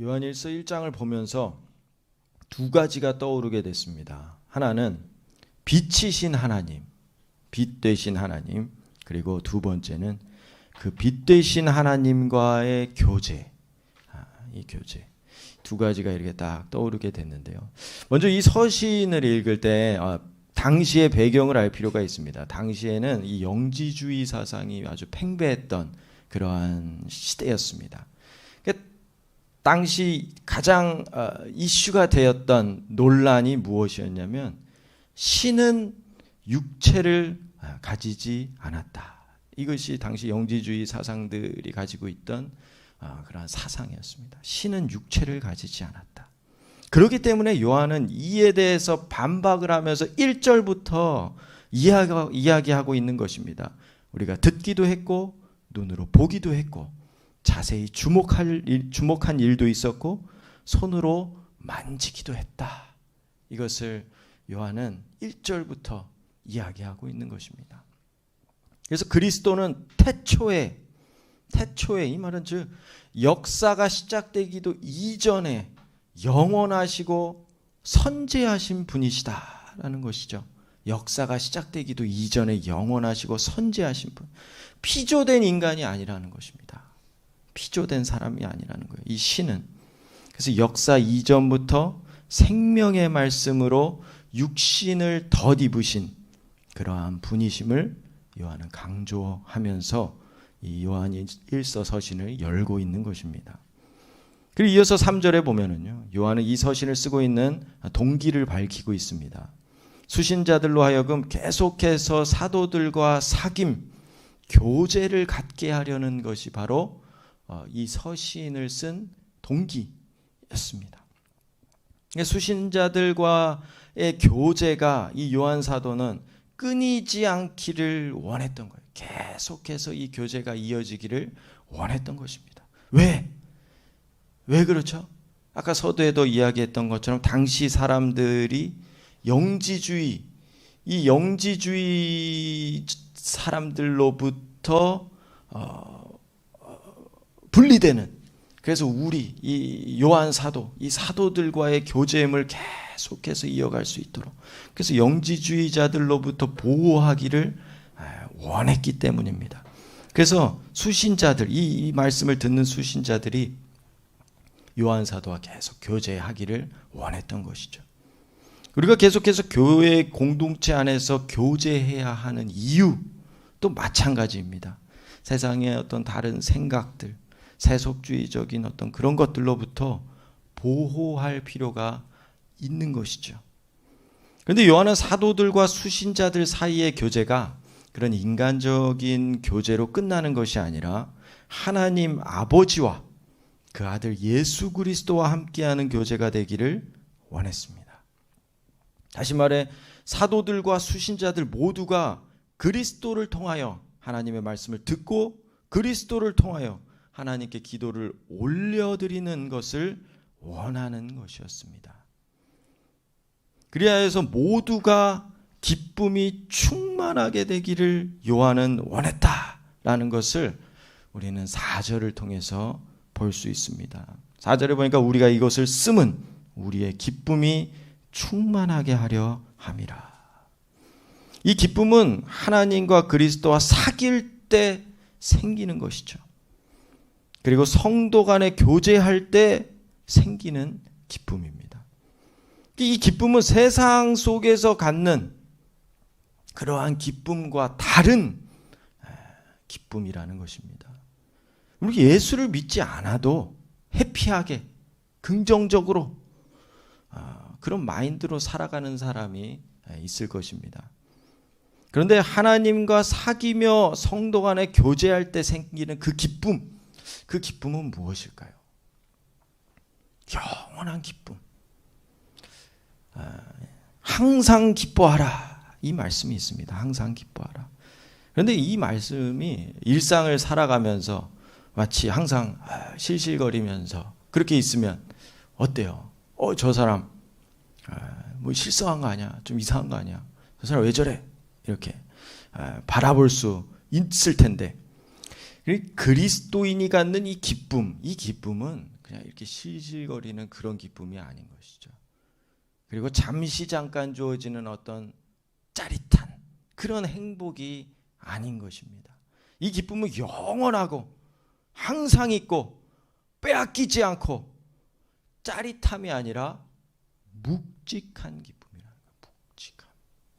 요한일서 1장을 보면서 두 가지가 떠오르게 됐습니다. 하나는 빛이신 하나님, 빛 되신 하나님, 그리고 두 번째는 그 빛 되신 하나님과의 교제, 아, 이 교제. 두 가지가 이렇게 딱 떠오르게 됐는데요. 먼저 이 서신을 읽을 때 아, 당시의 배경을 알 필요가 있습니다. 당시에는 이 영지주의 사상이 아주 팽배했던 그러한 시대였습니다. 당시 가장 어, 이슈가 되었던 논란이 무엇이었냐면 신은 육체를 아, 가지지 않았다. 이것이 당시 영지주의 사상들이 가지고 있던 아, 그러한 사상이었습니다. 신은 육체를 가지지 않았다. 그렇기 때문에 요한은 이에 대해서 반박을 하면서 1절부터 이야기하고 있는 것입니다. 우리가 듣기도 했고 눈으로 보기도 했고 자세히 주목할 일, 주목한 일도 있었고 손으로 만지기도 했다. 이것을 요한은 1절부터 이야기하고 있는 것입니다. 그래서 그리스도는 태초에 태초에 이 말은 즉 역사가 시작되기도 이전에 영원하시고 선제하신 분이시다라는 것이죠. 역사가 시작되기도 이전에 영원하시고 선제하신 분. 피조된 인간이 아니라는 것입니다. 피조된 사람이 아니라는 거예요. 이 신은 그래서 역사 이전부터 생명의 말씀으로 육신을 덧입으신 그러한 분이심을 요한은 강조하면서 이 요한이 일서 서신을 열고 있는 것입니다. 그리고 이어서 3절에 보면은요. 요한은 이 서신을 쓰고 있는 동기를 밝히고 있습니다. 수신자들로 하여금 계속해서 사도들과 사귐 교제를 갖게 하려는 것이 바로 어, 이 서신을 쓴 동기였습니다. 수신자들과의 교제가 이 요한 사도는 끊이지 않기를 원했던 거예요. 계속해서 이 교제가 이어지기를 원했던 것입니다. 왜? 왜 그렇죠? 아까 서두에도 이야기했던 것처럼 당시 사람들이 영지주의, 이 영지주의 사람들로부터 어, 어, 분리되는 그래서 우리 이 요한 사도, 이 사도들과의 교제임을 계속해서 이어갈 수 있도록 그래서 영지주의자들로부터 보호하기를 원했기 때문입니다. 그래서 수신자들 이, 이 말씀을 듣는 수신자들이 요한 사도와 계속 교제하기를 원했던 것이죠. 우리가 계속해서 교회 공동체 안에서 교제해야 하는 이유 또 마찬가지입니다. 세상의 어떤 다른 생각들, 세속주의적인 어떤 그런 것들로부터 보호할 필요가 있는 것이죠. 그런데 요한은 사도들과 수신자들 사이의 교제가 그런 인간적인 교제로 끝나는 것이 아니라 하나님 아버지와 그 아들 예수 그리스도와 함께하는 교제가 되기를 원했습니다. 다시 말해 사도들과 수신자들 모두가 그리스도를 통하여 하나님의 말씀을 듣고 그리스도를 통하여 하나님께 기도를 올려드리는 것을 원하는 것이었습니다. 그리하 해서 모두가 기쁨이 충만하게 되기를 요한은 원했다라는 것을 우리는 4절을 통해서 볼 수 있습니다. 4절에 보니까 우리가 이것을 쓰면 우리의 기쁨이 충만하게 하려 함이라. 이 기쁨은 하나님과 그리스도와 사귈 때 생기는 것이죠. 그리고 성도 간에 교제할 때 생기는 기쁨입니다. 이 기쁨은 세상 속에서 갖는 그러한 기쁨과 다른 기쁨이라는 것입니다. 우리 예수를 믿지 않아도 해피하게 긍정적으로 아, 그런 마인드로 살아가는 사람이 있을 것입니다. 그런데 하나님과 사귀며 성도 간에 교제할 때 생기는 그 기쁨, 그 기쁨은 무엇일까요? 영원한 기쁨. 아, 항상 기뻐하라. 이 말씀이 있습니다. 항상 기뻐하라. 그런데 이 말씀이 일상을 살아가면서 마치 항상 아, 실실거리면서 그렇게 있으면 어때요? 어, 저 사람 아, 뭐 실성한 거 아니야? 좀 이상한 거 아니야? 저 사람 왜 저래? 이렇게 아, 바라볼 수 있을 텐데 그리스도인이 갖는 이 기쁨, 이 기쁨은 그냥 이렇게 실실거리는 그런 기쁨이 아닌 것이죠. 그리고 잠시 잠깐 주어지는 어떤 짜릿한 그런 행복이 아닌 것입니다. 이 기쁨은 영원하고 항상 있고 빼앗기지 않고 짜릿함이 아니라 묵직한 기쁨이라는 거예요. 묵직함.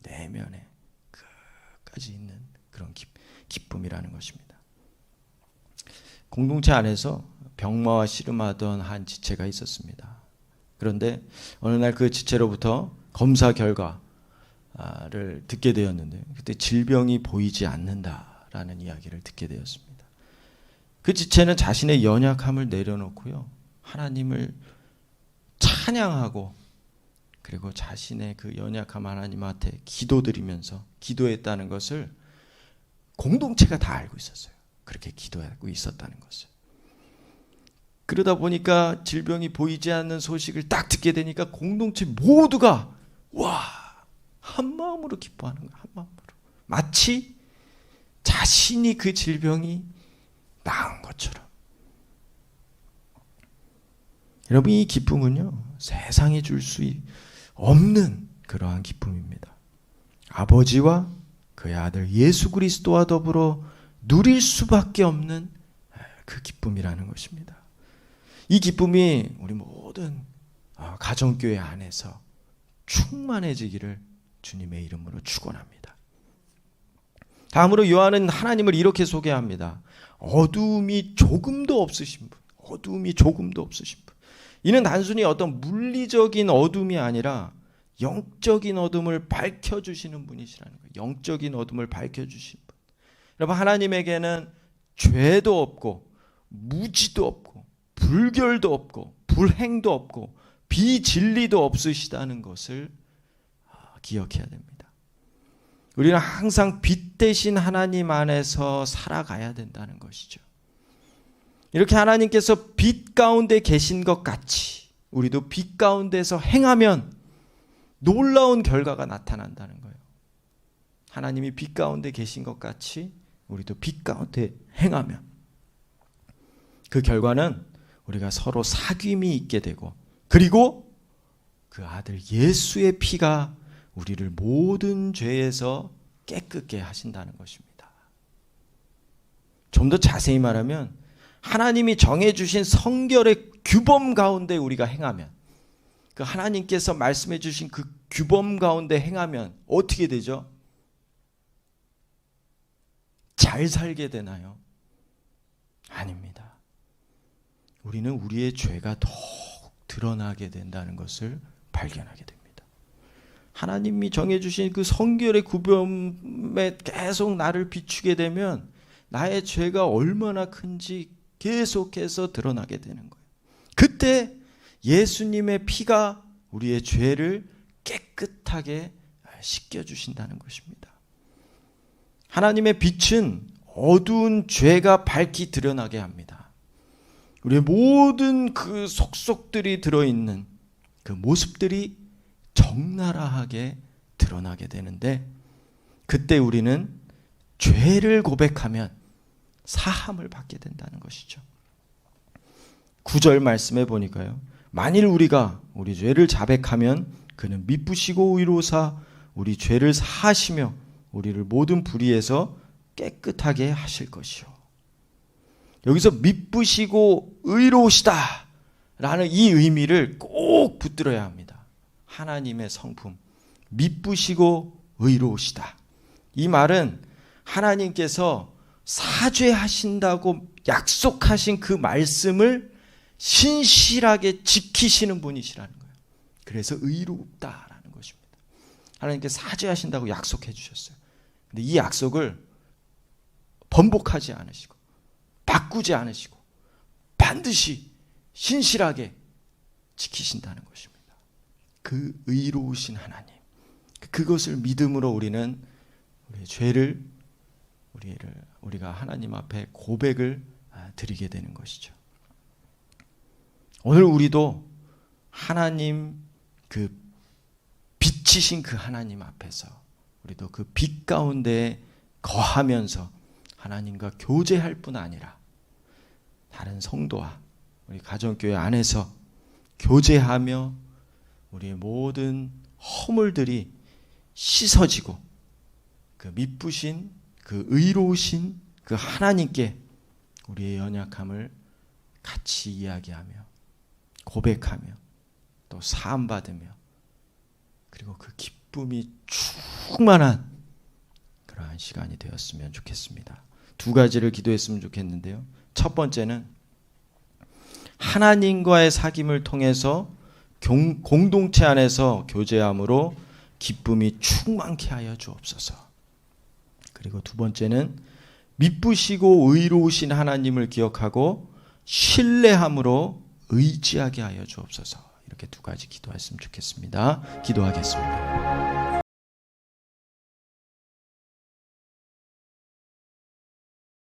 내면에 끝까지 있는 그런 기, 기쁨이라는 것입니다. 공동체 안에서 병마와 씨름하던 한 지체가 있었습니다. 그런데 어느 날 그 지체로부터 검사 결과를 듣게 되었는데 그때 질병이 보이지 않는다라는 이야기를 듣게 되었습니다. 그 지체는 자신의 연약함을 내려놓고요. 하나님을 찬양하고 그리고 자신의 그 연약함 하나님한테 기도드리면서 기도했다는 것을 공동체가 다 알고 있었어요. 그렇게 기도하고 있었다는 것을. 그러다 보니까 질병이 보이지 않는 소식을 딱 듣게 되니까 공동체 모두가 와, 한 마음으로 기뻐하는 거야. 한 마음으로. 마치 자신이 그 질병이 나은 것처럼. 여러분 이 기쁨은요. 세상에 줄수 없는 그러한 기쁨입니다. 아버지와 그의 아들 예수 그리스도와 더불어 누릴 수밖에 없는 그 기쁨이라는 것입니다. 이 기쁨이 우리 모든 어, 가정교회 안에서 충만해지기를 주님의 이름으로 축원합니다. 다음으로 요한은 하나님을 이렇게 소개합니다. 어둠이 조금도 없으신 분, 어둠이 조금도 없으신 분. 이는 단순히 어떤 물리적인 어둠이 아니라 영적인 어둠을 밝혀 주시는 분이시라는 거예요. 영적인 어둠을 밝혀 주신 분. 여러분, 하나님에게는 죄도 없고, 무지도 없고, 불결도 없고, 불행도 없고, 비진리도 없으시다는 것을 아, 기억해야 됩니다. 우리는 항상 빛 대신 하나님 안에서 살아가야 된다는 것이죠. 이렇게 하나님께서 빛 가운데 계신 것 같이 우리도 빛 가운데서 행하면 놀라운 결과가 나타난다는 거예요. 하나님이 빛 가운데 계신 것 같이 우리도 빛 가운데 행하면 그 결과는 우리가 서로 사귐이 있게 되고 그리고 그 아들 예수의 피가 우리를 모든 죄에서 깨끗게 하신다는 것입니다. 좀 더 자세히 말하면 하나님이 정해주신 성결의 규범 가운데 우리가 행하면 그 하나님께서 말씀해 주신 그 규범 가운데 행하면 어떻게 되죠? 잘 살게 되나요? 아닙니다. 우리는 우리의 죄가 더욱 드러나게 된다는 것을 발견하게 됩니다. 하나님이 정해주신 그 성결의 구별에 계속 나를 비추게 되면 나의 죄가 얼마나 큰지 계속해서 드러나게 되는 거예요. 그때 예수님의 피가 우리의 죄를 깨끗하게 씻겨주신다는 것입니다. 하나님의 빛은 어두운 죄가 밝히 드러나게 합니다. 우리의 모든 그 속속들이 들어있는 그 모습들이 적나라하게 드러나게 되는데 그때 우리는 죄를 고백하면 사함을 받게 된다는 것이죠. 구절 말씀해 보니까요. 만일 우리가 우리 죄를 자백하면 그는 미쁘시고 의로사 우리 죄를 사하시며 우리를 모든 불의에서 깨끗하게 하실 것이요. 여기서 미쁘시고 의로우시다 라는 이 의미를 꼭 붙들어야 합니다. 하나님의 성품. 미쁘시고 의로우시다. 이 말은 하나님께서 사죄하신다고 약속하신 그 말씀을 신실하게 지키시는 분이시라는 거예요. 그래서 의롭다라는 것입니다. 하나님께 사죄하신다고 약속해 주셨어요. 근데 이 약속을 번복하지 않으시고 바꾸지 않으시고 반드시 신실하게 지키신다는 것입니다. 그 의로우신 하나님. 그것을 믿음으로 우리는 우리의 죄를 우리를 우리가 하나님 앞에 고백을 아, 드리게 되는 것이죠. 오늘 우리도 하나님 그 빛이신 그 하나님 앞에서 우리도 그 빛 가운데 거하면서 하나님과 교제할 뿐 아니라 다른 성도와 우리 가정교회 안에서 교제하며 우리의 모든 허물들이 씻어지고 그 미쁘신 그 의로우신 그 하나님께 우리의 연약함을 같이 이야기하며 고백하며 또 사함 받으며 그리고 그 기쁨 이 충만한 그러한 시간이 되었으면 좋겠습니다. 두 가지를 기도했으면 좋겠는데요. 첫 번째는 하나님과의 사귐을 통해서 공, 공동체 안에서 교제함으로 기쁨이 충만케 하여 주옵소서. 그리고 두 번째는 미쁘시고 의로우신 하나님을 기억하고 신뢰함으로 의지하게 하여 주옵소서. 이렇게 두 가지 기도했으면 좋겠습니다. 기도하겠습니다.